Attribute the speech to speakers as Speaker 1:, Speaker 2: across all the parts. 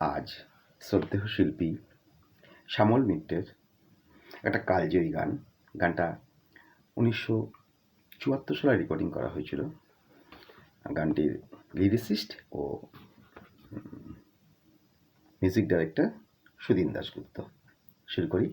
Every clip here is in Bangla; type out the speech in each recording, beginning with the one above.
Speaker 1: আজ শ্রদ্ধেহ শিল্পী শ্যামল মিত্রের একটা কালজয়ী গান। গানটা উনিশশো চুয়াত্তর সালে রেকর্ডিং করা হয়েছিল। গানটির লিরিসিস্ট ও মিউজিক ডাইরেক্টর সুদিন দাশগুপ্ত। শুরু করি।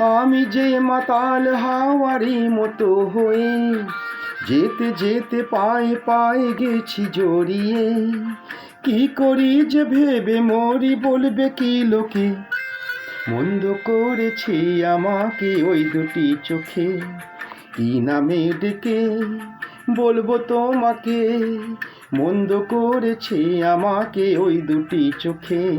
Speaker 1: আমি যে মাতাল হাওয়ারি মতো হয়ে যেতে যেতে পায়ে পায়ে গেছি জড়িয়ে। কি করি যে ভেবে মরি বলবে কি লোকে? মন্দ করেছি আমাকে ওই দুটি চোখে। কি নামে ডেকে বলব তোমাকে? মন্দ করেছে আমাকে ওই দুটি চোখে।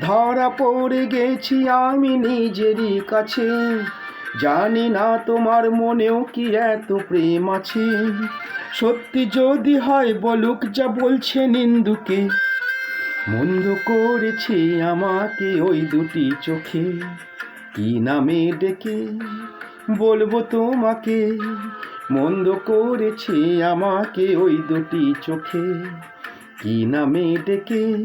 Speaker 1: ধরা পড়ে গেছি আমি নিজেরই কাছে। জানি না তোমার মনেও কি এত প্রেম আছে। সত্যি যদি হয় বলুক যা বলছে নিন্দুকে। মন্দ করেছে আমাকে ওই দুটি চোখে। কি নামে ডেকে বলব তোমাকে? মন্দ করেছে আমাকে ওই দুটি চোখে। কি নামে ডেকে